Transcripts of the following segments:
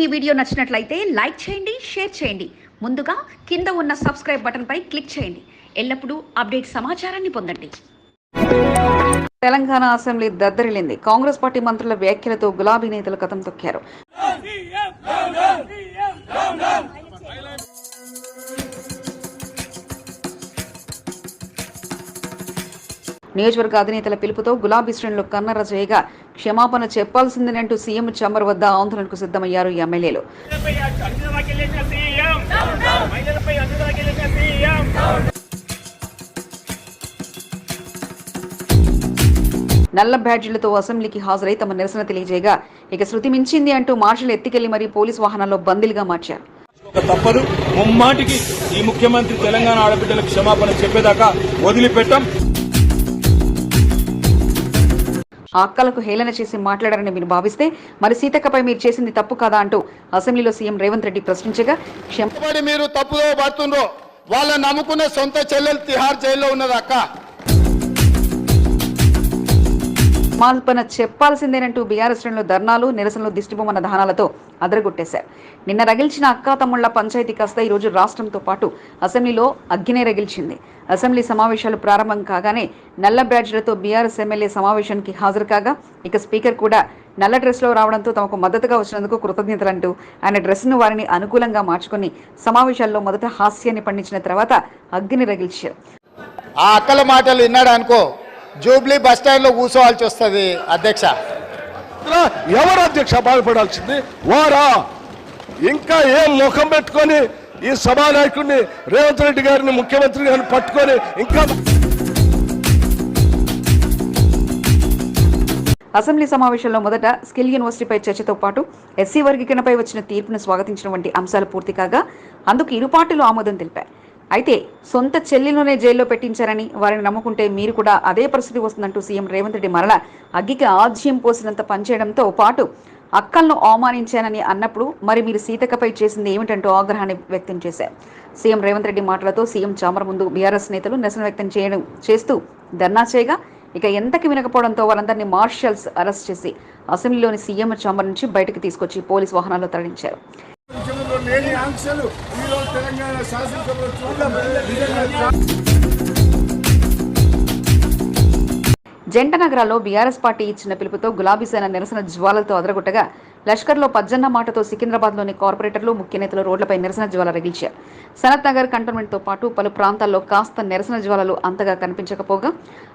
ఈ వీడియో నచ్చినట్లయితే లైక్ చేయండి షేర్ చేయండి. ముందుగా కింద ఉన్న సబ్స్క్రైబ్ బటన్పై క్లిక్ చేయండి. ఎల్లప్పుడూ అప్డేట్ సమాచారాన్ని పొందండి. తెలంగాణ అసెంబ్లీ దద్దరిల్లింది. కాంగ్రెస్ పార్టీ మంత్రుల వ్యాఖ్యలతో గులాబీ నేతలు కథం తొక్కారు. నియోజకవర్గ అధినేతల పిలుపుతో గులాబీ శ్రేణులు కన్నర చేయగా క్షమాపణ చెప్పాల్సిందేనంటూ సీఎం చంబర్ వద్ద ఆందోళనకు సిద్ధమయ్యారు ఈ ఎమ్మెల్యేలు. నల్ల బ్యాడ్జీలతో అసెంబ్లీకి హాజరై తమ నిరసన తెలియజేయగా ఇక శృతి మించింది అంటూ మార్షల్ ఎత్తికెళ్ళి మరీ పోలీస్ వాహనాల్లో బందీలుగా మార్చారు. తప్పదు. ముమ్మాటికి ఈ ముఖ్యమంత్రి తెలంగాణ ఆడబిడ్డలకు క్షమాపణ చెప్పేదాకా వదిలిపెట్టాం. ఆ అక్కలకు హేళన చేసి మాట్లాడారని మీరు భావిస్తే మరి సీతక్కపై మీరు చేసింది తప్పు కాదా అంటూ అసెంబ్లీలో సీఎం రేవంత్ రెడ్డి ప్రశ్నించగా క్షమపడి మీరు తప్పుదో పడుతుండ్రో వాళ్ళని నమ్ముకునే సొంత చెల్లెలు తిహార్ జైల్లో ఉన్నది అక్క. క్షమాపణ చెప్పాల్సిందేనంటూ బీఆర్ఎస్ శ్రేణులు ధర్నాలు నిరసనలు దిష్టిబొమ్మన దహనాలతో అదరగొట్టేశారు. నిన్న రగిల్చిన అక్కా తమ్ముళ్ళ పంచాయతీ కాస్త ఈరోజు రాష్ట్రంతో పాటు అసెంబ్లీలో అగ్గినే రగిల్చింది. అసెంబ్లీ సమావేశాలు ప్రారంభం కాగానే నల్ల బ్యాడ్జ్లతో బీఆర్ఎస్ ఎమ్మెల్యే సమావేశానికి హాజరు కాగా ఇక స్పీకర్ కూడా నల్ల డ్రెస్లో రావడంతో తమకు మద్దతుగా వచ్చినందుకు కృతజ్ఞతలంటూ ఆయన డ్రెస్ను వారిని అనుకూలంగా మార్చుకుని సమావేశాల్లో మొదట హాస్యాన్ని పండించిన తర్వాత అగ్గిని రగిల్చారు. ఆ అక్కల మాటలు విన్నాడు అనుకో జూబ్లీ బస్ స్టాండ్లో కూర్చోవాల్సి వస్తుంది అధ్యక్ష. ఎవరు అధ్యక్ష బాధపడాల్సింది? వారా? ఇంకా ఏం ముఖం పెట్టుకొని ఈ సభానాయకుడిని రేవంత్ రెడ్డి గారిని ముఖ్యమంత్రి గారిని పట్టుకొని ఇంకా అసెంబ్లీ సమావేశంలో మొదట స్కిల్ యూనివర్సిటీపై చర్చతో పాటు ఎస్సీ వర్గీకరణపై వచ్చిన తీర్పును స్వాగతించడం వంటి అంశాలు పూర్తి కాగా అందుకు ఇరు పార్టీలు ఆమోదం తెలిపాయి. అయితే సొంత చెల్లిలోనే జైల్లో పెట్టించారని వారిని నమ్ముకుంటే మీరు కూడా అదే పరిస్థితి వస్తుందంటూ సీఎం రేవంత్ రెడ్డి మరల అగ్గికి ఆజ్యం పోసినంత పనిచేయడంతో పాటు అక్కలను అవమానించానని అన్నప్పుడు మరి మీరు సీతకపై చేసింది ఏమిటంటూ ఆగ్రహాన్ని వ్యక్తం చేశారు. సీఎం రేవంత్ రెడ్డి మాటలతో సీఎం చామర ముందు బీఆర్ఎస్ నేతలు నిరసన వ్యక్తం చేయడం చేస్తూ ధర్నా చేయగా ఇక ఎంతకి వినకపోవడంతో వారందరినీ మార్షల్స్ అరెస్ట్ చేసి అసెంబ్లీలోని సీఎం చాంబర్ నుంచి బయటకు తీసుకొచ్చి పోలీస్ వాహనాల్లో తరలించారు. లేని ఆంక్షలు ఈరోజు తెలంగాణ శాసనసభలో చూడడం జంట నగరాల్లో బీఆర్ఎస్ పార్టీ ఇచ్చిన పిలుపుతో గులాబీ సేన నిరసన జ్వాలలతో అదరగొట్టగా లష్కర్లో పజ్జన్న మాటతో సికింద్రాబాద్లోని కార్పొరేటర్లు ముఖ్య నేతలు రోడ్లపై నిరసన జ్వాల రగిల్చారు. సనత్ నగర్ కంటోన్మెంట్తో పాటు పలు ప్రాంతాల్లో కాస్త నిరసన జ్వాలలు అంతగా కనిపించకపోగా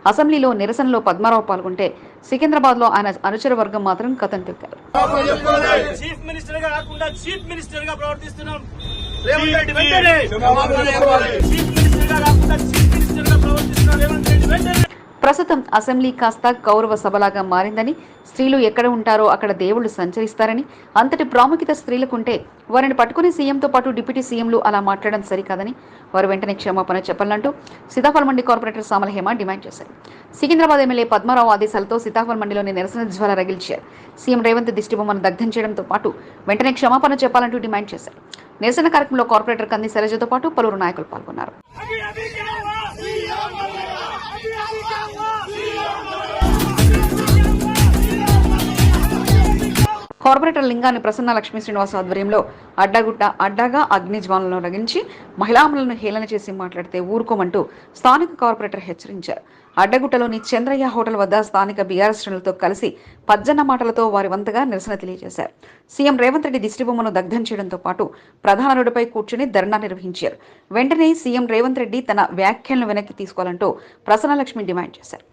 అసెంబ్లీలో నిరసనలో పద్మారావు పాల్గొంటే సికింద్రాబాద్లో ఆయన అనుచర వర్గం మాత్రం కథం తొక్కారు చీఫ్ మినిస్టర్గా కాకుండా చీఫ్ మినిస్టర్గా ప్రవర్తిస్తున్నాం రేవంత్ రెడ్డి వెంటనే! ప్రస్తుతం అసెంబ్లీ కాస్త కౌరవ సభలాగా మారిందని స్త్రీలు ఎక్కడ ఉంటారో అక్కడ దేవుళ్ళు సంచరిస్తారని అంతటి ప్రాముఖ్యత స్త్రీలకుంటే వారిని పట్టుకుని సీఎంతో పాటు డిప్యూటీ సీఎంలు అలా మాట్లాడడం సరికాదని వారు వెంటనే క్షమాపణ చెప్పాలంటూ సీతాఫల మండి కార్పొరేటర్ సామల హేమ డిమాండ్ చేశారు. సికింద్రాబాద్ ఎమ్మెల్యే పద్మారావు ఆదేశాలతో సీతాఫల్ మండిలోని నిరసన జ్వాల రగిల్చారు. సీఎం రేవంత్ దిష్టిబొమ్మను దగ్ధం చేయడంతో పాటు వెంటనే క్షమాపణ చెప్పాలంటూ డిమాండ్ చేశారు. నిరసన కార్యక్రమంలో కార్పొరేటర్ కంది శైలజతో పాటు పలువురు నాయకులు పాల్గొన్నారు. కార్పొరేటర్ లింగాన్ని ప్రసన్న లక్ష్మీ శ్రీనివాస్ ఆధ్వర్యంలో అడ్డగుట్ట అడ్డగా అగ్నిజ్వాలను రగించి మహిళామలను హేళన చేసి మాట్లాడితే ఊరుకోమంటూ స్థానిక కార్పొరేటర్ హెచ్చరించారు అడ్డగుట్టలోని చంద్రయ్య హోటల్ వద్ద స్థానిక బీఆర్ఎస్ శ్రేణులతో కలిసి పద్జన్న మాటలతో వారి వంతగా నిరసన తెలియజేశారు సీఎం రేవంత్ రెడ్డి దిష్టిబొమ్మను దగ్ధం చేయడంతో పాటు ప్రధాన రోడ్డుపై కూర్చుని ధర్నా నిర్వహించారు వెంటనే సీఎం రేవంత్ రెడ్డి తన వ్యాఖ్యలను వెనక్కి తీసుకోవాలంటూ ప్రసన్నలక్ష్మి డిమాండ్ చేశారు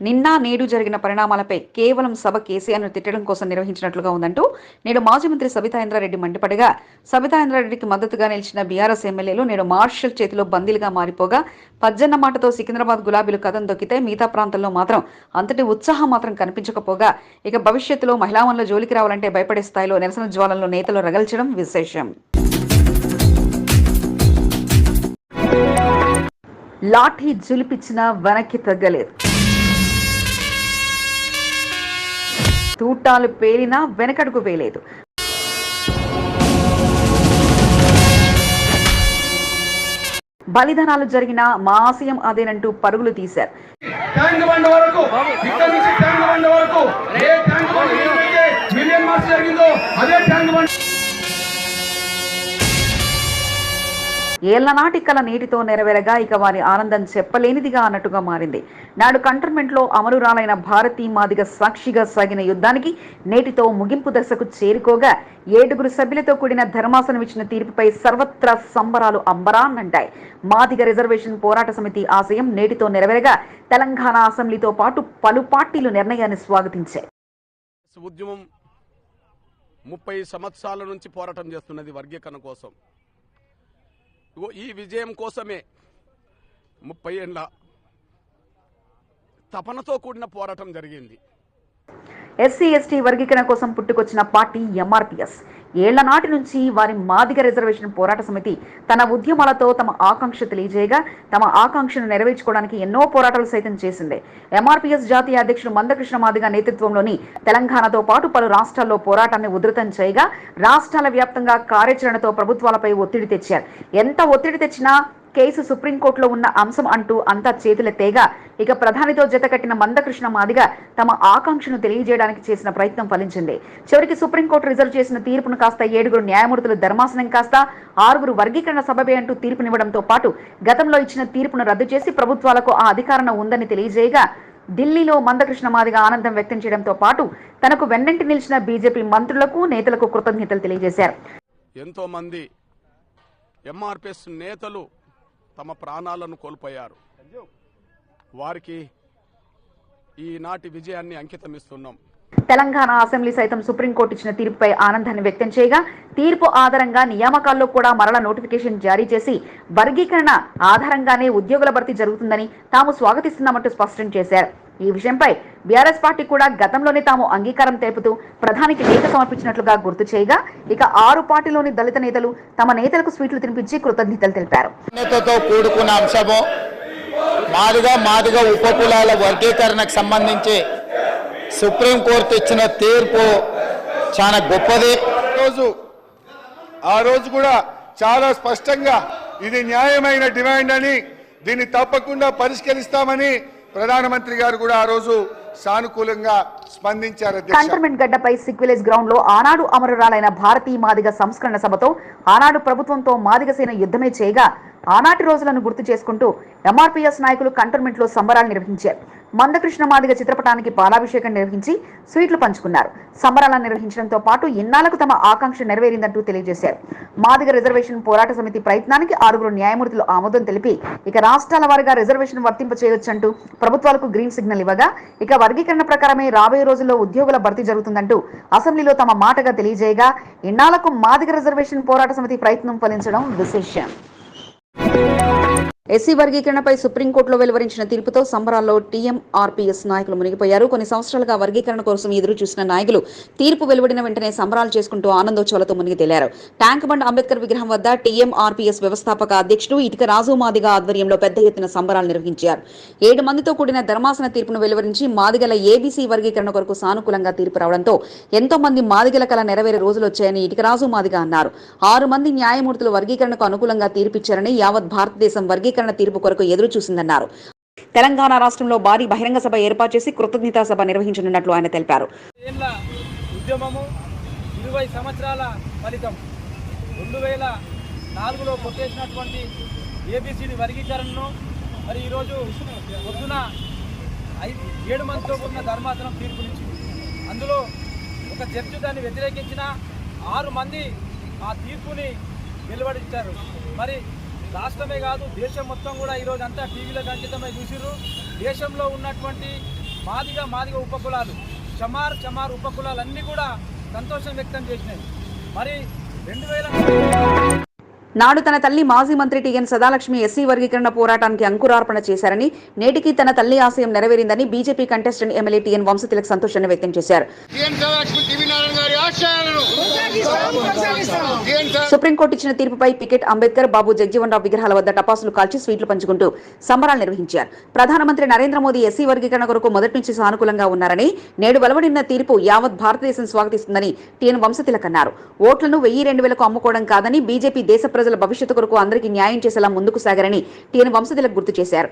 నిన్న నేడు జరిగిన పరిణామాలపై కేవలం సభ కేసీఆర్ను తిట్టడం కోసం నిర్వహించినట్లుగా ఉందంటూ నేడు మాజీ మంత్రి సబితా ఇంద్రారెడ్డి మండిపడగా సబితా ఇంద్రారెడ్డికి మద్దతుగా నిలిచిన బీఆర్ఎస్ ఎమ్మెల్యేలు నేడు మార్షల్ చేతిలో బందీలుగా మారిపోగా పజ్జన్న మాటతో సికింద్రాబాద్ గులాబీలు కథం దొక్కితే మిగతా ప్రాంతంలో మాత్రం అంతటి ఉత్సాహం మాత్రం కనిపించకపోగా ఇక భవిష్యత్తులో మహిళామణుల జోలికి రావాలంటే భయపడే స్థాయిలో నిరసన జ్వాలల్లో నేతలు రగల్చడం విశేషం. లాఠీ జులిపిచ్చినా వెనక్కి తగ్గలేదు. తూటాలు పేలినా వెనకడుగు వేయలేదు. బలిదానాలు జరిగిన మాసియం అదేనంటూ పరుగులు తీశారు. ఏళ్ళనాటి కల నీటితో నెరవేరగా ఇక వారి ఆనందం చెప్పలేనిదిగా అన్నట్టుగా మారింది. నాడు కంటర్మెంట్లో అమరురాలైన భారతీ మాదిగ సాక్షిగా సాగిన యుద్ధానికి నేటితో ముగింపు దశకు చేరుకోగా ఏడుగురు సభ్యులతో కూడిన ధర్మాసనం ఇచ్చిన తీర్పుపై సర్వత్రా సంబరాలు అంబరాన్నంటాయి. మాదిగ రిజర్వేషన్ పోరాట సమితి ఆశయం నేటితో నెరవేరగా తెలంగాణ అసెంబ్లీతో పాటు పలు పార్టీలు నిర్ణయాన్ని స్వాగతించాయి. ఉద్యమం ముప్పై సంవత్సరాల నుంచి పోరాటం చేస్తున్నది వర్గీకరణ కోసం. ఈ విజయం కోసమే ముప్పై ఏళ్ళ తపనతో కూడిన పోరాటం జరిగింది. ఎస్సీ ఎస్టీ వర్గీకరణ కోసం పుట్టుకొచ్చిన పార్టీ ఎంఆర్పిఎస్ ఏళ్ళ నాటి నుంచి వారి మాదిగ రిజర్వేషన్ పోరాట సమితి తన ఉద్యమాలతో తమ ఆకాంక్ష తెలియజేయగా తమ ఆకాంక్షను నెరవేర్చుకోవడానికి ఎన్నో పోరాటాలు సైతం చేసిందే. ఎంఆర్పిఎస్ జాతీయ అధ్యక్షుడు మందకృష్ణ మాదిగ నేతృత్వంలోని తెలంగాణతో పాటు పలు రాష్ట్రాల్లో పోరాటాన్ని ఉధృతం చేయగా రాష్ట్రాల వ్యాప్తంగా కార్యాచరణతో ప్రభుత్వాలపై ఒత్తిడి తెచ్చారు. ఎంత ఒత్తిడి తెచ్చినా కేసు సుప్రీంకోర్టులో ఉన్న అంశం అంటూ అంతా చేతులెత్తేగా ఇక ప్రధానితో జతకట్టిన మందకృష్ణ మాదిగ తమ ఆకాంక్షను తెలియజేయడానికి చేసిన ప్రయత్నం ఫలించింది. చివరికి సుప్రీంకోర్టు రిజర్వ్ చేసిన తీర్పును కాస్త ఏడుగురు న్యాయమూర్తులు ధర్మాసనం కాస్త ఆరుగురు వర్గీకరణ సభవే అంటూ తీర్పునివ్వడంతో పాటు గతంలో ఇచ్చిన తీర్పును రద్దు చేసి ప్రభుత్వాలకు ఆ అధికారం ఉందని తెలియజేయగా ఢిల్లీలో మందకృష్ణ మాదిగ ఆనందం వ్యక్తం చేయడంతో పాటు తనకు వెన్నంటి నిలిచిన బీజేపీ మంత్రులకు నేతలకు కృతజ్ఞతలు తెలియజేశారు. ఎంతో మంది ఎంఆర్పిఎస్ నేతలు తమ ప్రాణాలను కోల్పోయారు. వారికి ఈనాటి విజయాన్ని అంకితమిస్తున్నాం. తెలంగాణ అసెంబ్లీ సైతం సుప్రీంకోర్టు ఇచ్చిన తీర్పుపై ఆనందాన్ని వ్యక్తం చేయగా తీర్పు ఆధారంగా నియామకాల్లో కూడా మరల నోటిఫికేషన్ జారీ చేసి వర్గీకరణ ఆధారంగానే ఉద్యోగుల భర్తీ జరుగుతుందని తాము స్వాగతిస్తున్నామంటూ స్పష్టం చేశారు. ఈ విషయంపై బీఆర్ఎస్ పార్టీ కూడా గతంలోనే తాము అంగీకారం తెలుపుతూ ప్రధానికి లేఖ సమర్పించినట్లుగా గుర్తు చేయగా ఇక ఆరు పార్టీలోని దళిత నేతలు తమ నేతలకు స్వీట్లు తినిపించి కృతజ్ఞతలు తెలిపారు. నేతతో కూడుకున్న అంశము మాదిగా మాదిగా ఉపకులాల వర్గీకరణకు సంబంధించి సుప్రీంకోర్టు ఇచ్చిన తీర్పు చాలా గొప్పది. రోజు ఆ రోజు కూడా చాలా స్పష్టంగా ఇది న్యాయమైన డిమాండ్ అని దీన్ని తప్పకుండా పరిష్కరిస్తామని ప్రధానమంత్రి గారు కూడా ఆ రోజు సానుకూలంగా స్పందించారు కంటర్మెంట్ గడ్డపై సిక్ విలేజ్ గ్రౌండ్లో ఆనాడు అమరురాలైన భారతీయ మాదిగ సంస్కరణ సభతో ఆనాడు ప్రభుత్వంతో మాదిగ సేన యుద్ధమే చేయగా ఆనాటి రోజులను గుర్తు చేసుకుంటూ ఎంఆర్పీఎస్ నాయకులు కంటర్మెంట్లో సంబరాలు నిర్వహించారు. మందకృష్ణ మాదిగ చిత్రపటానికి పాలాభిషేకం నిర్వహించి స్వీట్లు పంచుకున్నారు. సంబరాలను నిర్వహించడంతో పాటు ఇన్నాళ్ళకు తమ ఆకాంక్ష నెరవేరిందంటూ తెలియజేశారు. మాదిగ రిజర్వేషన్ పోరాట సమితి ప్రయత్నానికి ఆరుగురు న్యాయమూర్తులు ఆమోదం తెలిపి ఇక రాష్ట్రాల వారిగా రిజర్వేషన్ వర్తింప చేయొచ్చంటూ ప్రభుత్వాలకు గ్రీన్ సిగ్నల్ ఇవ్వగా ఇక వర్గీకరణ ప్రకారమే రాబోయే రోజుల్లో ఉద్యోగుల భర్తీ జరుగుతుందంటూ అసెంబ్లీలో తమ మాటగా తెలియజేయగా ఇన్నాళ్ళకు మాదిగ రిజర్వేషన్ పోరాట సమితి ప్రయత్నం ఫలించడం విశేషం. ఎస్సీ వర్గీకరణపై సుప్రీంకోర్టులో వెలువరించిన తీర్పుతో సంబరాల్లో టీఎంఆర్పీఎస్ నాయకులు మునిగిపోయారు. కొన్ని సంవత్సరాలుగా వర్గీకరణ కోసం ఎదురు చూసిన నాయకులు తీర్పు వెలువడిన వెంటనే సంబరాలు చేసుకుంటూ ఆనందోత్సవాలతో మునిగి తేలారు ట్యాంక్ బండ్ అంబేద్కర్ విగ్రహం వద్ద టీఎంఆర్పీఎస్ వ్యవస్థాపక అధ్యక్షుడు ఇటుక రాజు మాదిగ ఆధ్వర్యంలో పెద్ద ఎత్తున సంబరాలు నిర్వహించారు. ఏడు మందితో కూడిన ధర్మాసన తీర్పును వెలువరించి మాదిగల ఏబీసీ వర్గీకరణ కొరకు సానుకూలంగా తీర్పు రావడంతో ఎంతో మంది మాదిగల కల నెరవేరే రోజులు వచ్చాయని ఇటుకరాజు మాదిగ అన్నారు. ఆరు మంది న్యాయమూర్తులు వర్గీకరణకు అనుకూలంగా తీర్పిచ్చారని యావత్ భారతదేశం వర్గీకరణ తీర్పు కొరకు ఎదురు చూసిందన్నారు. తెలంగాణ రాష్ట్రంలో భారీ బహిరంగ సభ ఏర్పాటు చేసి కృతజ్ఞతా సభ నిర్వహించనున్నట్లు ఆయన తెలిపారు. ఏళ్ళ ఉద్యమము ఇరవై సంవత్సరాల ఫలితం. రెండు వేల నాలుగులో కొట్టేసినటువంటి ఏబిసిడి వర్గీకరణను మరి ఈరోజు పొద్దున ఐదు ఏడు మందితో కూడిన ధర్మాసనం తీర్పునిచ్చింది. అందులో ఒక జడ్జి దాన్ని వ్యతిరేకించిన ఆరు మంది ఆ తీర్పుని వెలువడించారు. మరి రాష్ట్రమే కాదు దేశం మొత్తం కూడా ఈరోజు అంతా టీవీలకు అంకితమై చూసిర్రు. దేశంలో ఉన్నటువంటి మాదిగ మాదిగ ఉపకులాలు చమార్ చమార్ ఉపకులాలు అన్నీ కూడా సంతోషం వ్యక్తం చేసినాయి. మరి రెండు వేల నాడు తన తల్లి మాజీ మంత్రి టీఎన్ సదాలక్ష్మి ఎస్సీ వర్గీకరణ పోరాటానికి అంకురార్పణ చేశారని నేటికి తన తల్లి ఆశయం నెరవేరిందని BJP contestant MLA TN Vamshatilak సంతోషాన్ని వ్యక్తం చేశారు. సుప్రీంకోర్టు ఇచ్చిన తీర్పుపై పికెట్ అంబేద్కర్ బాబు జగ్జీవన్ రావు విగ్రహాల వద్ద టపాసులు కాల్చి స్వీట్లు పంచుకుంటూ సంబరాలు నిర్వహించారు. ప్రధానమంత్రి నరేంద్ర మోదీ ఎస్సీ వర్గీకరణ కొరకు మొదటి నుంచి సానుకూలంగా ఉన్నారని నేడు వెలువడిన తీర్పు యావత్ భారతదేశం స్వాగతిస్తుందని టీఎన్ వంశతిలక్ అన్నారు ఓట్లను వెయ్యి రెండు వేలకు అమ్ముకోవడం కాదని బీజేపీ దేశ ప్రజల భవిష్యత్తు కొరకు అందరికీ న్యాయం చేసేలా ముందుకు సాగారని టీఎన్ వంశతిలక్ గుర్తు చేశారు.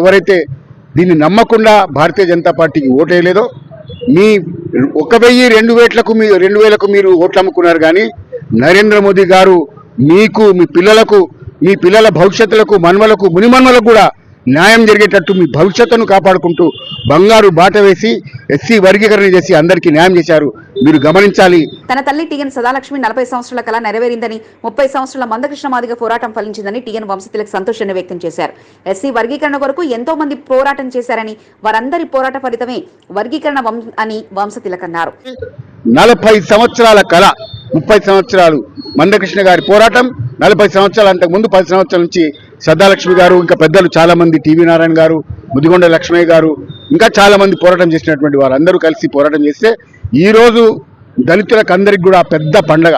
ఎవరైతే దీన్ని నమ్మకుండా భారతీయ జనతా పార్టీకి ఓటేయలేదో మీ ఒక వెయ్యి రెండు వేలకు మీ రెండు వేలకు మీరు ఓట్లు అమ్ముకున్నారు కానీ నరేంద్ర మోదీ గారు మీకు మీ పిల్లలకు మీ పిల్లల భవిష్యత్తులకు మన్మలకు మునిమన్మలకు కూడా న్యాయం జరిగేటట్టు మీ భవిష్యత్తును కాపాడుకుంటూ బంగారు బాట వేసి ఎస్సీ వర్గీకరణ చేసి అందరికీ న్యాయం చేశారు. మీరు గమనించాలి. తన తల్లి టీఎన్ సదాలక్ష్మి నలభై సంవత్సరాల కళ నెరవేరిందని ముప్పై సంవత్సరాల మందకృష్ణ మాదిగ పోరాటం ఫలించిందని టీఎన్ వంశతిలక్ సంతోషాన్ని వ్యక్తం చేశారు. ఎస్సీ వర్గీకరణ కొరకు ఎంతో మంది పోరాటం చేశారని వారందరి పోరాట ఫలితమే వర్గీకరణ అని వంశతిలక్ అన్నారు. నలభై సంవత్సరాల కళ ముప్పై సంవత్సరాలు మందకృష్ణ గారి పోరాటం నలభై సంవత్సరాలు అంతకు ముందు పది సంవత్సరాల నుంచి సద్దాలక్ష్మి గారు ఇంకా పెద్దలు చాలా మంది టీవీ నారాయణ గారు ముదిగొండ లక్ష్మయ్య గారు ఇంకా చాలా మంది పోరాటం చేసినటువంటి వారు అందరూ కలిసి పోరాటం చేస్తే ఈరోజు దళితులకు అందరికి కూడా పెద్ద పండగ.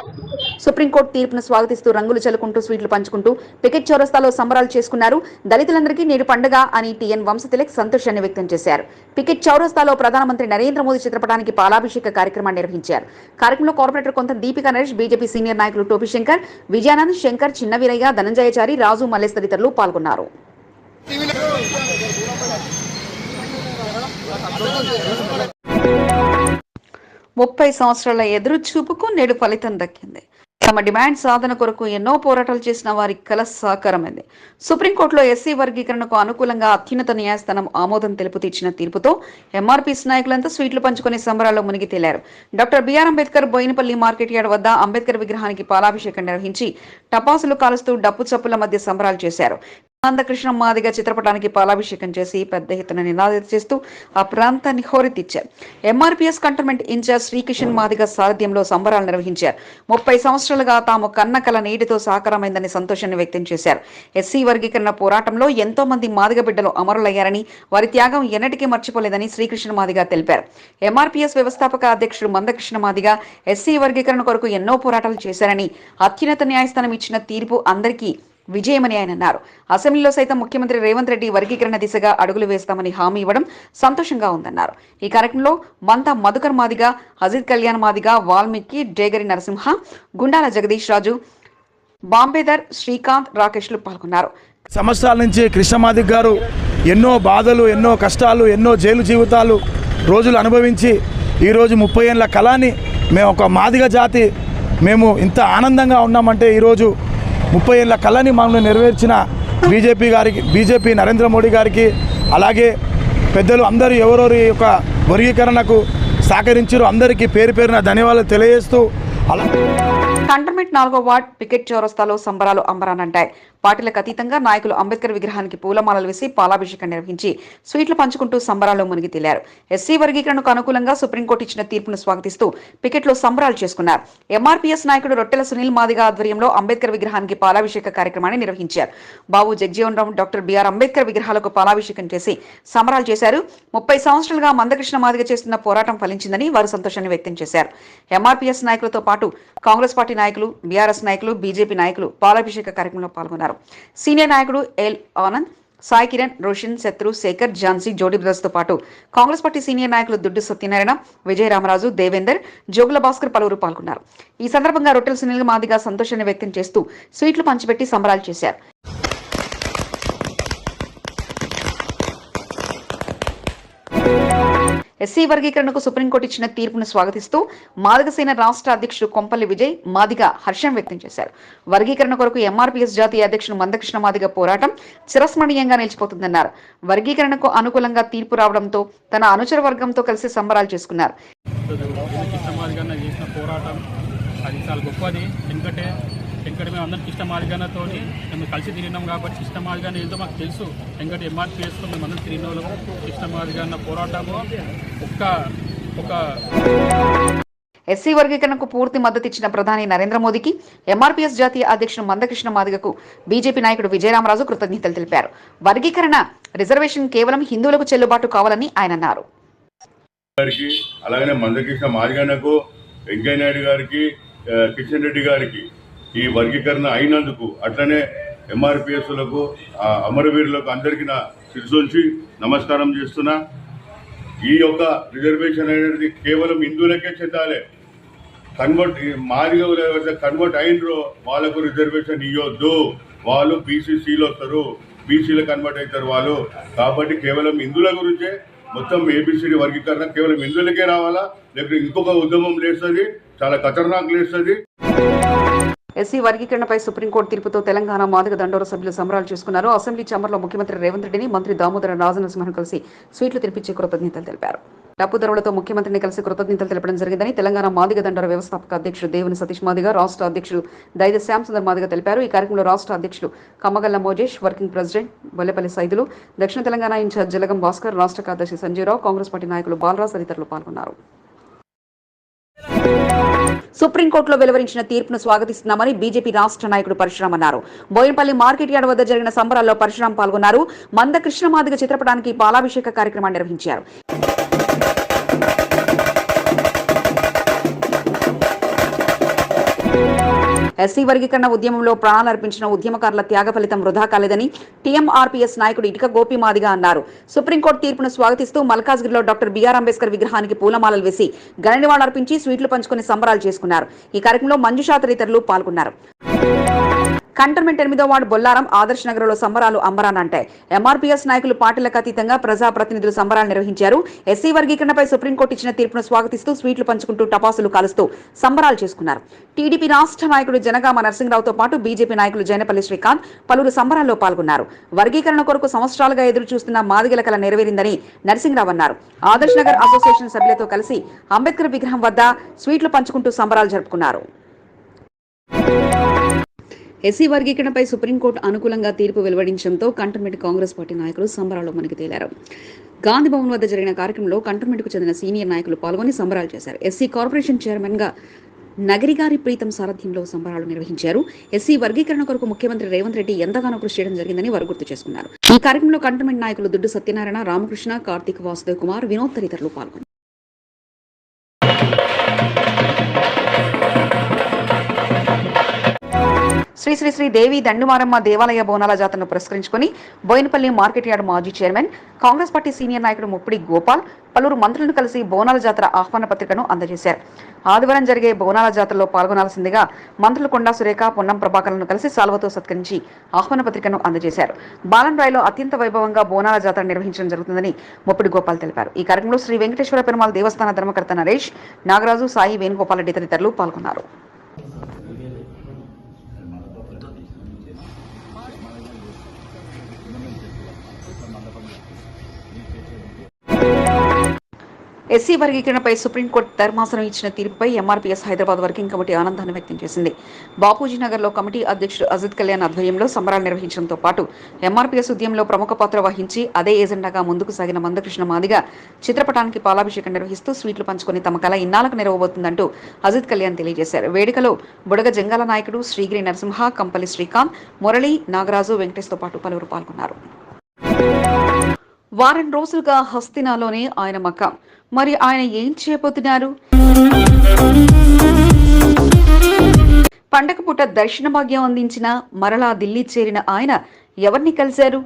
సుప్రీంకోర్టు తీర్పును స్వాగతిస్తూ రంగులు చల్లుకుంటూ స్వీట్లు పంచుకుంటూ పికెట్ చౌరస్తాలో సంబరాలు చేసుకున్నారు. దళితులందరికీ నేడు పండుగ అని టీఎన్ వంశతిలక్ సంతోషాన్ని వ్యక్తం చేశారు. పికెట్ చౌరస్తాలో ప్రధానమంత్రి నరేంద్ర మోదీ చిత్రపటానికి పాలాభిషేక కార్యక్రమాన్ని నిర్వహించారు. కార్యక్రమంలో కార్పొరేటర్ కొంత దీపికా నరేష్ బీజేపీ సీనియర్ నాయకులు టోపీ శంకర్ విజయానంద్ శంకర్ చిన్నవీరయ్య ధనంజయచారి రాజు మల్లేష్ తదితరులు పాల్గొన్నారు. ముప్పై సంవత్సరాల ఎదురు చూపుకు నేడు ఫలితం దక్కింది. తమ డిమాండ్ సాధన కొరకు ఎన్నో పోరాటాలు చేసిన వారి కల సాకారమైంది. సుప్రీంకోర్టులో ఎస్సీ వర్గీకరణకు అనుకూలంగా అత్యున్నత న్యాయస్థానం ఆమోదం తెలుపు ఇచ్చిన తీర్పుతో ఎంఆర్పీఎస్ నాయకులంతా స్వీట్లు పంచుకునే సంబరాల్లో మునిగి తేలారు. Doctor BR Ambedkar Boinapally market yard వద్ద అంబేద్కర్ విగ్రహానికి పాలాభిషేకం నిర్వహించి టపాసులు కాలుస్తూ డప్పు చప్పుల మధ్య సంబరాలు చేశారు. ఆనందకృష్ణ మాదిగ చిత్రపటానికి పాలాభిషేకం చేసి పెద్ద ఎత్తున నినాదం చేస్తూ ఆ ప్రాంతాన్ని హోరెత్తిచ్చారు. MRPS cantonment incharge Srikishan Madiga సారథ్యంలో సంబరాలు నిర్వహించారు. ముప్పై సంవత్సరాలుగా తాము కన్న కల నీటితో సాకారమైందని సంతోషాన్ని వ్యక్తం చేశారు. ఎస్సీ వర్గీకరణ పోరాటంలో ఎంతో మంది మాదిగ బిడ్డలు అమరులయ్యారని వారి త్యాగం ఎన్నటికీ మర్చిపోలేదని శ్రీకృష్ణ మాదిగ తెలిపారు. ఎంఆర్పీఎస్ వ్యవస్థాపక అధ్యక్షుడు మందకృష్ణ మాదిగ ఎస్సీ వర్గీకరణ కొరకు ఎన్నో పోరాటాలు చేశారని అత్యున్నత న్యాయస్థానం ఇచ్చిన తీర్పు అందరికీ విజయమని ఆయన అన్నారు. అసెంబ్లీలో సైతం ముఖ్యమంత్రి రేవంత్ రెడ్డి వర్గీకరణ దిశగా అడుగులు వేస్తామని హామీ ఇవ్వడం సంతోషంగా ఉందన్నారు. ఈ కార్యక్రమంలో మంతా మధుకర్ మాదిగ అజిత్ కళ్యాణ్ మాదిగ వాల్మీకి డేగరి నరసింహ గుండాల జగదీష్ రాజు బాంబేదర్ శ్రీకాంత్ రాకేష్లు పాల్గొన్నారు. సంవత్సరాల నుంచి కృష్ణమాదిక్ గారు ఎన్నో బాధలు ఎన్నో కష్టాలు ఎన్నో జైలు జీవితాలు రోజులు అనుభవించి ఈరోజు ముప్పై ఏళ్ళ కళాని మేము ఒక మాదిగ జాతి మేము ఇంత ఆనందంగా ఉన్నామంటే ఈరోజు ముప్పై ఏళ్ళ కళని మనల్ని నెరవేర్చిన బీజేపీ గారికి బీజేపీ నరేంద్ర మోడీ గారికి అలాగే పెద్దలు అందరూ ఎవరెవరి యొక్క వర్గీకరణకు సహకరించారు అందరికీ పేరు పేరున ధన్యవాదాలు తెలియజేస్తూ అలా కంటోన్మెంట్ నాలుగో వార్డ్ పికెట్ చౌరస్తాలో సంబరాలు అంబరానంటాయి. పార్టీలకు అతీతంగా నాయకులు అంబేద్కర్ విగ్రహానికి పూలమాలలు వేసి పాలాభిషేకం నిర్వహించి స్వీట్లు పంచుకుంటూ సంబరాల్లో మునిగి తేలారు ఎస్సీ వర్గీకరణకు అనుకూలంగా సుప్రీంకోర్టు ఇచ్చిన తీర్పును స్వాగతిస్తూ పికెట్లో సంబరాలు చేసుకున్నారు. ఎంఆర్పీఎస్ నాయకుడు రొట్టెల సునీల్ మాదిగ ఆధ్వర్యంలో అంబేద్కర్ విగ్రహానికి పాలాభిషేక కార్యక్రమాన్ని నిర్వహించారు. బాబు జగ్జీవన్ రావు డాక్టర్ బిఆర్ అంబేద్కర్ విగ్రహాలకు పాలాభిషేకం చేసి సంబరాలు చేశారు. ముప్పై సంవత్సరాలుగా మందకృష్ణ మాదిగ చేస్తున్న పోరాటం ఫలించిందని వారు సంతోషాన్ని వ్యక్తం చేశారు. ఎంఆర్పీఎస్ నాయకులతో పాటు కాంగ్రెస్ పార్టీ నాయకులు బీఆర్ఎస్ నాయకులు బీజేపీ నాయకులు పాలాభిషేక కార్యక్రమంలో పాల్గొన్నారు. సీనియర్ నాయకుడు ఎల్ ఆనంద్ సాయి కిరణ్ రోషన్ శత్రు శేఖర్ ఝాన్సీ జోడీ బ్రదర్స్తో పాటు కాంగ్రెస్ పార్టీ సీనియర్ నాయకులు దుడ్డు సత్యనారాయణ విజయ రామరాజు దేవేందర్ జోగుల భాస్కర్ పలువురు పాల్గొన్నారు. ఈ సందర్భంగా రొట్టెల సునీల్ మాదిగా సంతోషాన్ని వ్యక్తం చేస్తూ స్వీట్లు పంచిపెట్టి సంబరాలు చేశారు. ఎస్సీ వర్గీకరణకు సుప్రీంకోర్టు ఇచ్చిన తీర్పును స్వాగతిస్తూ మాదిగసేన రాష్ట్ర అధ్యక్షుడు కొంపల్లి విజయ్ మాదిగ హర్షం వ్యక్తం చేశారు. వర్గీకరణ కొరకు ఎంఆర్పీఎస్ జాతీయ అధ్యక్షుడు మందకృష్ణ మాదిగ పోరాటం చిరస్మరణీయంగా నిలిచిపోతుందన్నారు. వర్గీకరణకు అనుకూలంగా తీర్పు రావడంతో తన అనుచర వర్గంతో కలిసి సంబరాలు చేసుకున్నారు. అది చాలా గొప్పది. ఎందుకంటే ఎందుకంటే మేము అందరం కృష్ణమాదిగన్నతో మేము కలిసి తిరిగినాం కాబట్టి కృష్ణమాదిగన్న ఏంటో మాకు తెలుసు. ఎందుకంటే ఎంఆర్పిఎస్తో మేము అందరం తిరిగిన వాళ్ళం కృష్ణమాదిగన్న పోరాటము ఒక్క ఒక ఎస్సీ వర్గీకరణకు పూర్తి మద్దతు ఇచ్చిన ప్రధాని నరేంద్ర మోదీకి ఎంఆర్పీఎస్ జాతీయ అధ్యక్షుడు మందకృష్ణ మాదిగకు బీజేపీ నాయకుడు విజయరామరాజు కృతజ్ఞతలు తెలిపారు. వర్గీకరణ రిజర్వేషన్ కేవలం హిందువులకు చెల్లుబాటు కావాలని ఆయన అన్నారు. అలాగనే మందకృష్ణ మాదిగన్నకు వెంకయ్యనాయుడు గారికి కిషన్ రెడ్డి గారికి ఈ వర్గీకరణ అయినందుకు అట్లనే ఎంఆర్పిఎస్లకు అమరవీరులకు అందరికీ నా శిరసొంచి నమస్కారం చేస్తున్నా. ఈ యొక్క రిజర్వేషన్ అనేది కేవలం హిందువులకే చెందాలి. కన్వర్ట్ మాదిగా కన్వర్ట్ అయినరు వాళ్ళకు రిజర్వేషన్ ఇవ్వద్దు వాళ్ళు బీసీసీలో వస్తారు. బీసీలో కన్వర్ట్ అవుతారు వాళ్ళు. కాబట్టి కేవలం హిందువుల గురించే మొత్తం ఏబిసిడి వర్గీకరణ కేవలం హిందువులకే రావాలా? లేకపోతే ఇంకొక ఉద్యమం లేస్తుంది. చాలా ఖతర్నాక్ లేస్తుంది. ఎస్సీ వర్గీకరణపై సుప్రీంకోర్టు తీర్పుతో తెలంగాణ మాదిగ దండోర సభ్యులు సంబరాలు చేసుకున్నారు. అసెంబ్లీ చంబర్లో ముఖ్యమంత్రి రేవంత్ రెడ్డిని మంత్రి దామోదర రాజనరసింహన్ కలిసి స్వీట్లు తినిపించి కృతజ్ఞతలు తెలిపారు. డప్పు ధరలతో ముఖ్యమంత్రిని కలిసి కృతజ్ఞతలు తెలపడం జరిగిందని తెలంగాణ మాదిగ దండోర వ్యవస్థాపక అధ్యక్షుడు దేవుని సతీష్ మాదిగ రాష్ట్ర అధ్యక్షులు దైద శ్యాంసుందర్ మాదిగ తెలిపారు. ఈ కార్యక్రమంలో రాష్ట్ర అధ్యక్షులు కమ్మగల్ల మోజేష్ వర్కింగ్ ప్రెసిడెంట్ బొల్లెపల్లి సైదులు దక్షిణ తెలంగాణ ఇన్ఛార్జ్ జలగం భాస్కర్ రాష్ట్ర కార్యదర్శి సంజీవరావు కాంగ్రెస్ పార్టీ నాయకులు బాలరాజ్ తదితరులు పాల్గొన్నారు. సుప్రీంకోర్టులో వెలువరించిన తీర్పును స్వాగతిస్తున్నామని బీజేపీ రాష్ట్ర నాయకుడు పరశురాం అన్నారు. బోయినపల్లి మార్కెట్ యార్డ్ వద్ద జరిగిన సంబరాల్లో పరశురాం పాల్గొన్నారు. మంద కృష్ణమాదిగ చిత్రపటానికి పాలాభిషేక కార్యక్రమాన్ని నిర్వహించారు. ఎస్సీ వర్గీకరణ ఉద్యమంలో ప్రాణాలు అర్పించిన ఉద్యమకారుల త్యాగ ఫలితం వృధా కాలేదని టీఎంఆర్పీఎస్ నాయకుడు ఇటుక గోపి మాదిగా అన్నారు. సుప్రీంకోర్టు తీర్పును స్వాగతిస్తూ మల్కాజ్గిరిలో డాక్టర్ బీఆర్ అంబేద్కర్ విగ్రహానికి పూలమాలలు వేసి ఘన నివాళులర్పించి స్వీట్లు పంచుకుని సంబరాలు చేసుకున్నారు. ఈ కార్యక్రమంలో మంజుషా తదితరులు పాల్గొన్నారు. కంటోన్మెంట్ ఎనిమిదో వార్డు బొల్లారం ఆదర్శ నగరంలో సంబరాలు అంబరానంటాయి ఎంఆర్పీఎస్ నాయకులు పార్టీలకు అతీతంగా ప్రజాప్రతినిధులు సంబరాలు నిర్వహించారు. ఎస్సీ వర్గీకరణపై సుప్రీంకోర్టు ఇచ్చిన తీర్పును స్వాగతిస్తూ స్వీట్లు పంచుకుంటూ టపాసులు కాలుస్తూ సంబరాలు చేసుకున్నారు. టీడీపీ రాష్ట్ర నాయకుడు జనగామ నరసింహరావుతో పాటు బీజేపీ నాయకులు జైనపల్లి శ్రీకాంత్ పలువురు సంబరాల్లో పాల్గొన్నారు. వర్గీకరణ కొరకు సంవత్సరాలుగా ఎదురు చూస్తున్న మాదిగల కల నెరవేరిందని నరసింహరావు అన్నారు. ఆదర్శ్ నగర్ అసోసియేషన్ సభ్యులతో కలిసి అంబేద్కర్ విగ్రహం వద్ద స్వీట్లు పంచుకుంటూ సంబరాలు జరుపుకున్నారు. ఎస్సీ వర్గీకరణపై సుప్రీంకోర్టు అనుకూలంగా తీర్పు వెలువడించడంతో కంటోన్మెంట్ కాంగ్రెస్ పార్టీ నాయకులు సంబరాలు మనకి తేలారు. గాంధీ భవన్ వద్ద జరిగిన కార్యక్రమంలో కంటోన్మెంట్కు చెందిన సీనియర్ నాయకులు పాల్గొని సంబరాలు చేశారు. ఎస్సీ కార్పొరేషన్ చైర్మన్గా నగరిగారి ప్రీతం సారథ్యంలో సంబరాలు నిర్వహించారు. ఎస్సీ వర్గీకరణ కొరకు ముఖ్యమంత్రి రేవంత్ రెడ్డి ఎంతగానో కృషి చేయడం జరిగిందని వారు గుర్తు చేసుకున్నారు. ఈ కార్యక్రమంలో కంటోన్మెంట్ నాయకులు దుడ్డు సత్యనారాయణ రామకృష్ణ కార్తీక్ వాసుదేవ్ కుమార్ వినోద్ తదితరులు పాల్గొన్నారు. శ్రీ శ్రీ శ్రీ దేవి దండుమారమ్మ దేవాలయ బోనాల జాతరను పురస్కరించుకుని బోయినపల్లి మార్కెట్ యార్డ్ మాజీ చైర్మన్ కాంగ్రెస్ పార్టీ సీనియర్ నాయకుడు ముప్పిడి గోపాల్ పలువురు మంత్రులను కలిసి బోనాల జాతర ఆహ్వాన పత్రికను అందజేశారు. ఆదివారం జరిగే బోనాల జాతరలో పాల్గొనాల్సిందిగా మంత్రులు కొండా సురేఖ పొన్నం ప్రభాకర్లను కలిసి సాల్వతో సత్కరించి ఆహ్వాన పత్రికను అందజేశారు. బాలన్రాయ్లో అత్యంత వైభవంగా బోనాల జాతర నిర్వహించడం జరుగుతుందని ముప్పిడి గోపాల్ తెలిపారు. ఈ కార్యక్రమంలో శ్రీ వెంకటేశ్వర పెరుమాల దేవస్థాన ధర్మకర్త నరేష్ నాగరాజు సాయి వేణుగోపాల్ రెడ్డి తదితరులు పాల్గొన్నారు. ఎస్సీ వర్గీకరణపై సుప్రీంకోర్టు ధర్మాసనం ఇచ్చిన తీర్పుపై ఎంఆర్పీఎస్ హైదరాబాద్ వర్కింగ్ కమిటీ ఆనందాన్ని వ్యక్తం చేసింది. బాపూజీ నగర్లో కమిటీ అధ్యక్షుడు అజిత్ కళ్యాణ్ ఆధ్వర్యంలో సంబరాలు నిర్వహించడంతో పాటు ఎంఆర్పీఎస్ ఉద్యమంలో ప్రముఖ పాత్ర వహించి అదే ఏజెండాగా ముందుకు సాగిన మందకృష్ణ మాదిగా చిత్రపటానికి పాలాభిషేకం నిర్వహిస్తూ స్వీట్లు పంచుకొని తమ కళ ఇన్నాళ్ళకు నెరవబోతుందంటూ అజిత్ కళ్యాణ్ తెలియజేశారు. వేడుకలో బుడగ జంగాల నాయకుడు శ్రీగిరి నరసింహ కంపల్లి శ్రీకాంత్ మురళి నాగరాజు వెంకటేష్తో పాటు పలువురు పాల్గొన్నారు. వారం రోజులుగా హస్తినాలోనే ఆయన మకాం మరి ఆయన ఏం చేయబోతున్నారు? పండగ పూట దర్శన భాగ్యం అందించిన మరలా ఢిల్లీ చేరిన ఆయన ఎవరిని కలిశారు?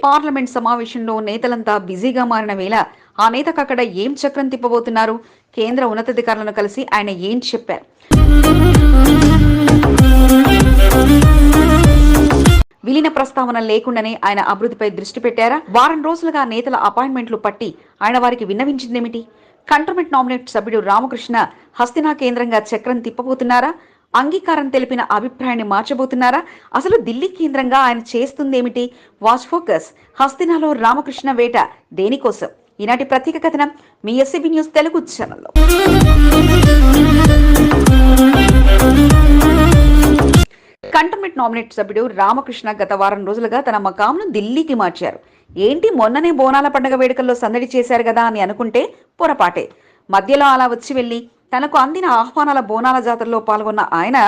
పార్లమెంట్ సమావేశంలో నేతలంతా బిజీగా మారిన వేళ ఆ నేతకు అక్కడ ఏం చక్రం తిప్పబోతున్నారు? కేంద్ర ఉన్నతాధికారులను కలిసి ఆయన ఏం చెప్పారు? విలీన ప్రస్తావన లేకుండానే ఆయన అభివృద్ధిపై దృష్టి పెట్టారా? వారం రోజులుగా నేతల అపాయింట్మెంట్లు పట్టి ఆయన వారికి విన్నవించిందేమిటి? కంటోన్మెంట్ నామినేట్ సభ్యుడు రామకృష్ణ హస్తినా కేంద్రంగా చక్రం తిప్పబోతున్నారా? అంగీకారం తెలిపిన అభిప్రాయాన్ని మార్చబోతున్నారా? అసలు ఢిల్లీ కేంద్రంగా ఆయన చేస్తుందేమిటి? వాచ్ ఫోకస్ హస్తినాలో రామకృష్ణ వేట దేనికోసం? ఈనాటి ప్రత్యేక కథనం మీ ఎస్సీబీ న్యూస్ తెలుగు ఛానల్లో. కంటోన్మెంట్ నామినేట్ సభ్యుడు రామకృష్ణ గత వారం రోజులుగా తన మకాంను ఢిల్లీకి మార్చారు. ఏంటి మొన్ననే బోనాల పండుగ వేడుకల్లో సందడి చేశారు కదా అని అనుకుంటే పొరపాటే. మధ్యలో అలా వచ్చి వెళ్ళి తనకు అందిన ఆహ్వానాల బోనాల జాతరలో పాల్గొన్న ఆయన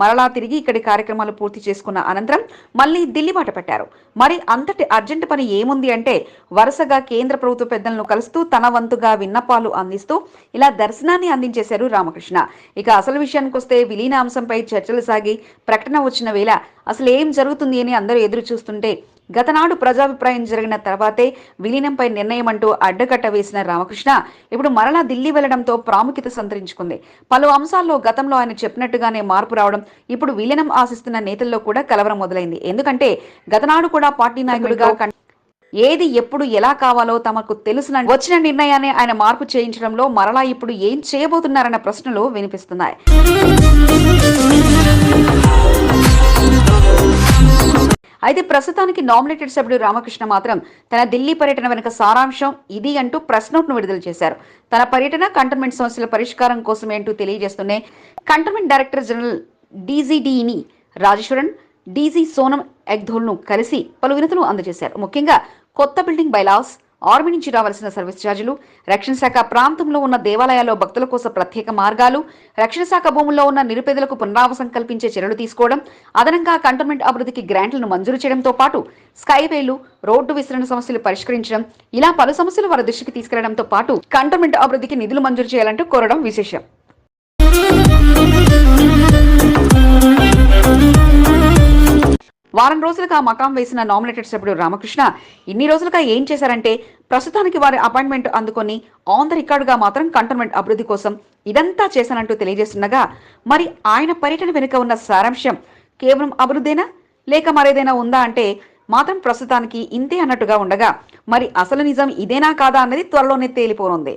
మరలా తిరిగి ఇక్కడి కార్యక్రమాలు పూర్తి చేసుకున్న అనంతరం మళ్ళీ ఢిల్లీ బాట పెట్టారు. మరి అంతటి అర్జెంట్ పని ఏముంది అంటే వరుసగా కేంద్ర ప్రభుత్వ పెద్దలను కలుస్తూ తన వంతుగా విన్నపాలు అందిస్తూ ఇలా దర్శనాన్ని అందించేశారు రామకృష్ణ. ఇక అసలు విషయానికి వస్తే విలీన అంశంపై చర్చలు సాగి ప్రకటన వచ్చిన వేళ అసలు ఏం జరుగుతుంది అని అందరూ ఎదురు చూస్తుంటే గతనాడు ప్రజాభిప్రాయం జరిగిన తర్వాతే విలీనంపై నిర్ణయం అంటూ అడ్డకట్ట వేసిన రామకృష్ణ ఇప్పుడు మరలా ఢిల్లీ వెళ్ళడంతో ప్రాముఖ్యత సంతరించుకుంది. పలు అంశాల్లో గతంలో ఆయన చెప్పినట్టుగానే మార్పు రావడం ఇప్పుడు విలీనం ఆశిస్తున్న నేతల్లో కూడా కలవరం మొదలైంది. ఎందుకంటే గతనాడు కూడా పార్టీ నాయకులుగా కన్- ఏది ఎప్పుడు ఎలా కావాలో తమకు తెలుసున వచ్చిన నిర్ణయాన్ని ఆయన మార్పు చేయించడంలో మరలా ఇప్పుడు ఏం చేయబోతున్నారన్న ప్రశ్నలు వినిపిస్తున్నాయి. అయితే ప్రస్తుతానికి నామినేటెడ్ సభ్యుడు రామకృష్ణ మాత్రం తన ఢిల్లీ పర్యటన వెనుక సారాంశం ఇది అంటూ ప్రెస్ విడుదల చేశారు. తన పర్యటన కంటోన్మెంట్ సమస్యల పరిష్కారం కోసమే అంటూ తెలియజేస్తూనే కంటోన్మెంట్ డైరెక్టర్ జనరల్ డీజీడీని రాజేశ్వరన్ డీజీ సోనం ఎగ్ధోల్ను కలిసి పలు వినతులు అందజేశారు. ముఖ్యంగా కొత్త బిల్డింగ్ బైలాస్ ఆర్మీ నుంచి రావాల్సిన సర్వీస్ ఛార్జీలు రక్షణ శాఖ ప్రాంతంలో ఉన్న దేవాలయాల్లో భక్తుల కోసం ప్రత్యేక మార్గాలు రక్షణ శాఖ భూముల్లో ఉన్న నిరుపేదలకు పునరావాసం కల్పించే చర్యలు తీసుకోవడం అదనంగా కంటోన్మెంట్ అభివృద్ధికి గ్రాంట్లను మంజూరు చేయడంతో పాటు స్కైవేలు రోడ్డు విస్తరణ సమస్యలు పరిష్కరించడం ఇలా పలు సమస్యలు వారి దృష్టికి తీసుకెళ్ళడంతో పాటు కంటోన్మెంట్ అభివృద్ధికి నిధులు మంజూరు చేయాలంటూ కోరడం విశేషం. వారం రోజులుగా మకాం వేసిన నామినేటెడ్ సభ్యుడు రామకృష్ణ ఇన్ని రోజులుగా ఏం చేశారంటే ప్రస్తుతానికి వారి అపాయింట్మెంట్ అందుకొని ఆన్ ద రికార్డుగా మాత్రం కంటోన్మెంట్ అభివృద్ధి కోసం ఇదంతా చేశానంటూ తెలియజేస్తుండగా మరి ఆయన పర్యటన వెనుక ఉన్న సారాంశం కేవలం అభివృద్ధేనా? లేక మరేదైనా ఉందా అంటే మాత్రం ప్రస్తుతానికి ఇంతే అన్నట్టుగా ఉండగా మరి అసలు నిజం ఇదేనా కాదా అన్నది త్వరలోనే తేలిపోనుంది.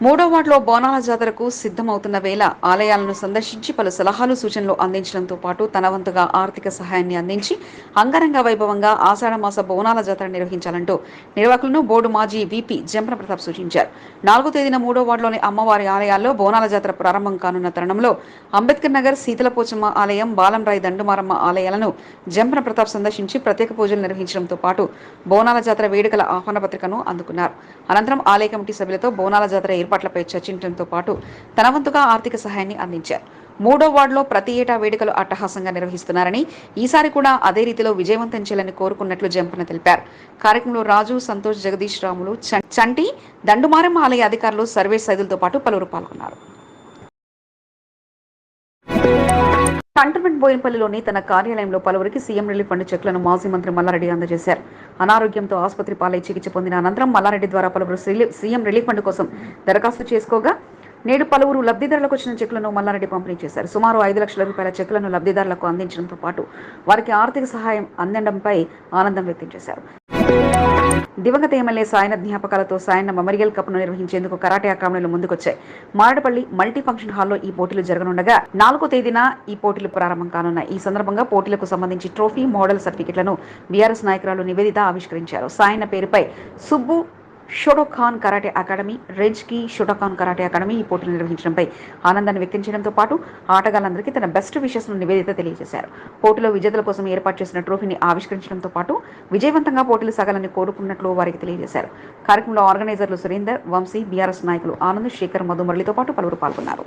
మూడో వార్డులో బోనాల జాతరకు సిద్ధమవుతున్న వేళ ఆలయాలను సందర్శించి పలు సలహాలు సూచనలు అందించడంతో పాటు తన వంతుగా ఆర్థిక సహాయాన్ని అందించి అంగరంగ వైభవంగా ఆషాఢమాస బోనాల జాతర నిర్వహించాలంటూ నిర్వాహకులను బోర్డు మాజీ వీపీ జంపన ప్రతాప్ సూచించారు. నాలుగో తేదీన మూడో వార్డులోని అమ్మవారి ఆలయాల్లో బోనాల జాతర ప్రారంభం కానున్న తరుణంలో అంబేద్కర్ నగర్ శీతలపోచమ్మ ఆలయం బాలంరాయ్ దండుమారమ్మ ఆలయాలను జంపన ప్రతాప్ సందర్శించి ప్రత్యేక పూజలు నిర్వహించడంతో పాటు బోనాల జాతర వేడుకల ఆహ్వాన పత్రికను అందుకున్నారు. అనంతరం ఆలయ కమిటీ సభ్యులతో బోనాల జాతర ఏర్పాట్లపై చర్చించడంతో పాటు తన వంతుగా ఆర్థిక సహాయాన్ని అందించారు. మూడో వార్డులో ప్రతి ఏటా వేడుకలు అట్టహాసంగా నిర్వహిస్తున్నారని ఈసారి కూడా అదే రీతిలో విజయవంతం చేయాలని కోరుకున్నట్లు జంపన తెలిపారు. కార్యక్రమంలో రాజు సంతోష్ జగదీష్ రాములు చంటి దండుమారమ్మ ఆలయ అధికారులు సర్వే సైదులతో పాటు పలువురు పాల్గొన్నారు. కంటోన్మెంట్ బోయినపల్లిలోని తన కార్యాలయంలో పలువురికి సీఎం రిలీఫ్ ఫండ్ చెక్లను మాజీ మంత్రి మల్లారెడ్డి అందజేశారు. అనారోగ్యంతో ఆసుపత్రి పాలై చికిత్స పొందిన అనంతరం మల్లారెడ్డి ద్వారా పలువురు సీఎం రిలీఫ్ ఫండ్ కోసం దరఖాస్తు చేసుకోగా నేడు పలువురు లబ్ధిదారులకు వచ్చిన చెక్లను మల్లారెడ్డి పంపిణీ చేశారు. సుమారు ఐదు లక్షల రూపాయల చెక్లను లబ్ధిదారులకు అందించడంతో పాటు వారికి ఆర్థిక సహాయం అందడంపై ఆనందం వ్యక్తం చేశారు. దివంగత ఎమ్మెల్యే సాయన జ్ఞాపకాలతో సాయన్న మెమోరియల్ కప్ను నిర్వహించేందుకు కరాటే అకాడమీలు ముందుకొచ్చాయి. మారడపల్లి మల్టీ ఫంక్షన్ హాల్లో ఈ పోటీలు జరగనుండగా నాలుగో తేదీన ఈ పోటీలు ప్రారంభం కానున్నాయి. ఈ సందర్భంగా పోటీలకు సంబంధించి ట్రోఫీ మోడల్ సర్టిఫికెట్లను బీఆర్ఎస్ నాయకురాలు నివేదిత ఆవిష్కరించారు. సాయన్న పేరుపై సుబ్బు షోడోఖాన్ కరాటే అకాడమీ రెజ్కి షోడోఖాన్ కరాటే అకాడమీ ఈ పోటీలు నిర్వహించడంపై ఆనందాన్ని వ్యక్తం చేయడంతో పాటు ఆటగాళ్ళందరికీ తన బెస్ట్ విషయస్ను నివేదిత తెలియజేశారు. పోటీలో విజేతల కోసం ఏర్పాటు చేసిన ట్రోఫీని ఆవిష్కరించడంతో పాటు విజయవంతంగా పోటీలు సాగాలని కోరుకున్నట్లు వారికి తెలియజేశారు. కార్యక్రమంలో ఆర్గనైజర్లు సురేందర్ వంశీ బీఆర్ఎస్ నాయకులు ఆనంద్ శేఖర్ మధు మురళితో పాటు పలువురు పాల్గొన్నారు.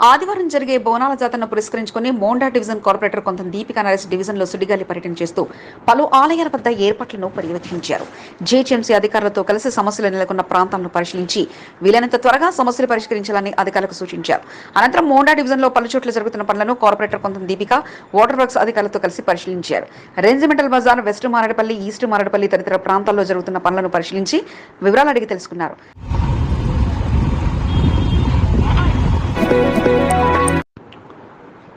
ఆదివారం జరిగే బోనాల జాతరను పురస్కరించుకుని మోండా డివిజన్ కార్పొరేటర్ కొంత దీపికా నరేష్ డివిజన్లో సుడిగాలి పర్యటన చేస్తూ పలు ఆలయాల వద్ద ఏర్పాట్లను పర్యవేక్షించారు. జేహెచ్ఎంసీ అధికారులతో కలిసి సమస్యలు నెలకొన్న ప్రాంతాలను పరిశీలించి వీలైనంత త్వరగా సమస్యలు పరిష్కరించాలని అధికారులకు సూచించారు. అనంతరం మోండా డివిజన్లో పలు చోట్ల జరుగుతున్న పనులను కార్పొరేటర్ కొంత దీపిక వాటర్ వర్క్స్ అధికారులతో కలిసి పరిశీలించారు. Regimental Bazaar West Marredpally East Marredpally తదితర ప్రాంతాల్లో జరుగుతున్న పనులను పరిశీలించి వివరాలు అడిగి తెలుసుకున్నారు.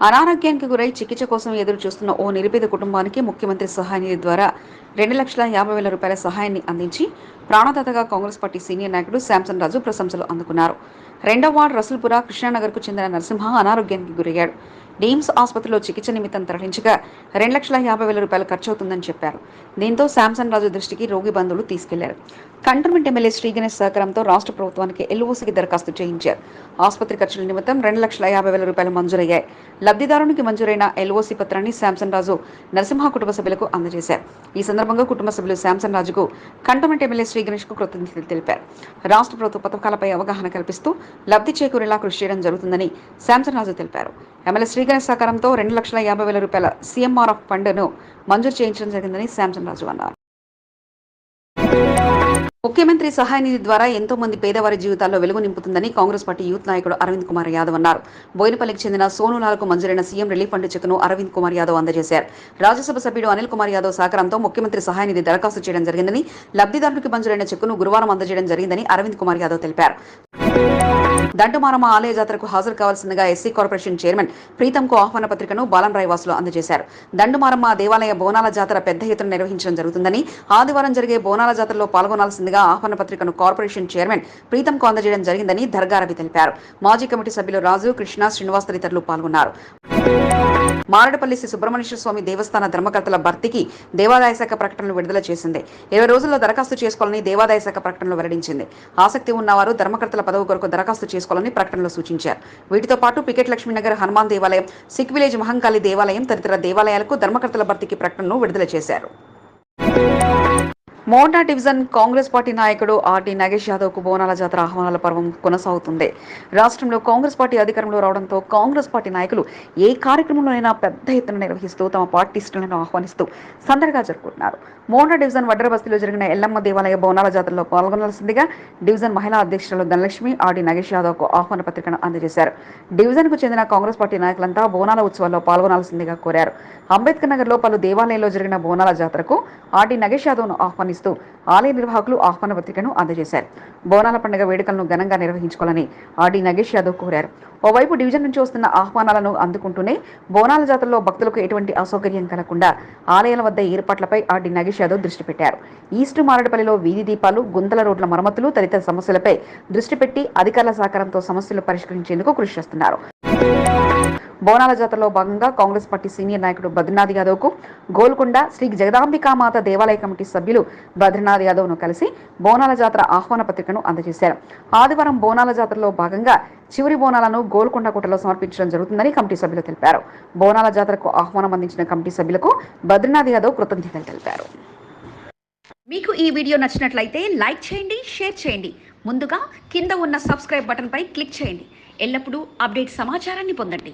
అనారోగ్యానికి గురై చికిత్స కోసం ఎదురు చూస్తున్న ఓ నిరుపేద కుటుంబానికి ముఖ్యమంత్రి సహాయ నిధి ద్వారా రెండు లక్షల యాభై వేల రూపాయల సహాయాన్ని అందించి ప్రాణదాతగా కాంగ్రెస్ పార్టీ సీనియర్ నాయకుడు శాంసన్ రాజు ప్రశంసలు అందుకున్నారు. రెండవ వార్డు రసల్పుర కృష్ణానగర్కు చెందిన నరసింహ అనారోగ్యానికి గురయ్యాడు. డీమ్స్ ఆసుపత్రిలో చికిత్స నిమిత్తం తరలించగా రెండు లక్షల యాభై వేల రూపాయలు ఖర్చు అవుతుందని చెప్పారు. దీంతో శాంసన్ రాజు దృష్టికి రోగి బంధువులు తీసుకెళ్ళారు. కంటోన్మెంట్ ఎమ్మెల్యే శ్రీ గణేష్ సహకారంతో రాష్ట్ర ప్రభుత్వానికి ఎల్ఓసికి దరఖాస్తు చేయించారు. ఆసుపత్రి ఖర్చుల నిమిత్తం రెండు లక్షల యాభై వేల రూపాయలు మంజూరయ్యాయి. లబ్ధిదారునికి మంజూరైన ఎల్ఓసి పత్రాన్ని శాంసన్ రాజు నరసింహ కుటుంబ సభ్యులకు అందజేశారు. ఈ సందర్భంగా కుటుంబ సభ్యులు శాంసన్ రాజుకు కంటోన్మెంట్ ఎమ్మెల్యే శ్రీ గణేష్కు కృతజ్ఞతలు తెలిపారు. రాష్ట్ర ప్రభుత్వ పథకాలపై అవగాహన కల్పిస్తూ లబ్ధి చేకూరేలా కృషి చేయడం జరుగుతుందని శాంసన్ రాజు తెలిపారు. ఎమ్మెల్యే శ్రీ సహకారంతో రెండు లక్షల యాభై వేల రూపాయల సీఎంఆర్ఎఫ్ ఫండ్ను మంజూరు చేయించడం జరిగిందని శాంసన్ రాజు అన్నారు. ముఖ్యమంత్రి సహాయ నిధి ద్వారా ఎంతో మంది పేదవారి జీవితాల్లో వెలుగు నింపుతుందని కాంగ్రెస్ పార్టీ యూత్ నాయకుడు అరవింద్ కుమార్ యాదవ్ అన్నారు. బోయినపల్లికి చెందిన సోనులాల్కు మంజూరైన సీఎం రిలీఫ్ ఫండ్ చెక్ను అరవింద్ కుమార్ యాదవ్ అందజేశారు. రాజ్యసభ సభ్యుడు అనిల్ కుమార్ యాదవ్ సహకారంతో ముఖ్యమంత్రి సహాయ నిధి దరఖాస్తు చేయడం జరిగిందని లబ్ధిదారునికి మంజూరైన చెక్కును గురువారం అందజేయడం జరిగిందని అరవింద్ కుమార్ యాదవ్ తెలిపారు. దండుమారమ్మ ఆలయ జాతరకు హాజరు కావాల్సిందిగా ఎస్సీ కార్పొరేషన్ చైర్మన్ ప్రీతంకు ఆహ్వాన పత్రికను బాలంరాయ్ వాసులు అందజేశారు. దండుమారమ్మ దేవాలయ బోనాల జాతర పెద్ద ఎత్తున నిర్వహించడం జరుగుతుందని ఆదివారం జరిగే బోనాల జాతరలో పాల్గొనాల్సిందిగా ఆహ్వాన పత్రికను కార్పొరేషన్ చైర్మన్ ప్రీతంకు అందజేయడం జరిగిందని దర్గారవి తెలిపారు. మాజీ కమిటీ సభ్యులు రాజు కృష్ణ శ్రీనివాస్ తదితరులు పాల్గొన్నారు. మారడపల్లి శ్రీ సుబ్రహ్మణ్యేశ్వర స్వామి దేవస్థాన ధర్మకర్తల భర్తీకి దేవాదాయ శాఖ ప్రకటనలు విడుదల చేసింది. ఇరవై రోజుల్లో దరఖాస్తు చేసుకోవాలని దేవాదాయ శాఖ ప్రకటనలో వెల్లడించింది. ఆసక్తి ఉన్నవారు ధర్మకర్తల పదవి కొరకు దరఖాస్తు చేసుకోవాలని ప్రకటనలో సూచించారు. వీటితో పాటు పికెట్ లక్ష్మీనగర్ హనుమాన్ దేవాలయం సిక్ విలేజ్ మహంకాళి దేవాలయం తదితర దేవాలయాలకు ధర్మకర్తల భర్తీకి ప్రకటనను విడుదల చేశారు. మోండా డివిజన్ కాంగ్రెస్ పార్టీ నాయకుడు ఆర్డి నాగేష్ యాదవ్కు బోనాల జాతర ఆహ్వానాల పర్వం కొనసాగుతుంది. రాష్ట్రంలో కాంగ్రెస్ పార్టీ అధికారంలో రావడంతో కాంగ్రెస్ పార్టీ నాయకులు ఏ కార్యక్రమంలోనైనా పెద్ద ఎత్తున నిర్వహిస్తూ తమ పార్టీ శ్రేణులను ఆహ్వానిస్తూ సందడిగా జరుపుకుంటున్నారు. మోహన డివిజన్ వడ్ర బస్తిలో జరిగిన ఎల్లమ్మ దేవాలయ బోనాల జాతరలో పాల్గొనాల్సిందిగా డివిజన్ మహిళా అధ్యక్షురాలు ధనలక్ష్మి ఆడి నగేష్ యాదవ్కు ఆహ్వాన పత్రికను అందజేశారు. డివిజన్కు చెందిన కాంగ్రెస్ పార్టీ నాయకులంతా బోనాల ఉత్సవాల్లో పాల్గొనాల్సిందిగా కోరారు. అంబేద్కర్ నగర్లో పలు దేవాలయాల్లో జరిగిన బోనాల జాతరకు ఆడి నగేష్ యాదవ్ను ఆహ్వానిస్తూ ఆలయ నిర్వాహకులు ఆహ్వాన పత్రికను అందజేశారు. బోనాల పండుగ వేడుకలను ఘనంగా నిర్వహించుకోవాలని ఆర్డీ నగేష్ యాదవ్ కోరారు. ఓవైపు డివిజన్ నుంచి వస్తున్న ఆహ్వానాలను అందుకుంటూనే బోనాల జాతరలో భక్తులకు ఎటువంటి అసౌకర్యం కలగకుండా ఆలయాల వద్ద ఏర్పాట్లపై ఆర్డీ నగేష్ యాదవ్ దృష్టి పెట్టారు. ఈస్ట్ మారడపల్లిలో వీధి దీపాలు గుంతల రోడ్ల మరమ్మతులు తదితర సమస్యలపై దృష్టి పెట్టి అధికారుల సహకారంతో సమస్యలు పరిష్కరించేందుకు కృషి చేస్తున్నారు. బోనాల జాతరలో భాగంగా కాంగ్రెస్ పార్టీ సీనియర్ నాయకుడు బద్రీనాథ్ యాదవ్కు గోల్కొండ శ్రీ జగదాంబికామాత దేవాలయ కమిటీ సభ్యులు బద్రీనాథ్ యాదవ్ను కలిసి బోనాల జాతర ఆహ్వాన పత్రికను అందజేశారు. ఆదివారం బోనాల జాతరలో భాగంగా చివరి బోనాలను గోల్కొండ కోటలో సమర్పించడం జరుగుతుందని కమిటీ సభ్యులు తెలిపారు. బోనాల జాతరకు ఆహ్వానం అందించిన కమిటీ సభ్యులకు బద్రీనాథ్ యాదవ్ కృతజ్ఞతలు తెలిపారు. మీకు ఈ వీడియో నచ్చినట్లయితే లైక్ చేయండి షేర్ చేయండి. ముందుగా కింద ఉన్న సబ్స్క్రైబ్ బటన్పై క్లిక్ చేయండి. ఎల్లప్పుడూ అప్డేట్ సమాచారాన్ని పొందండి.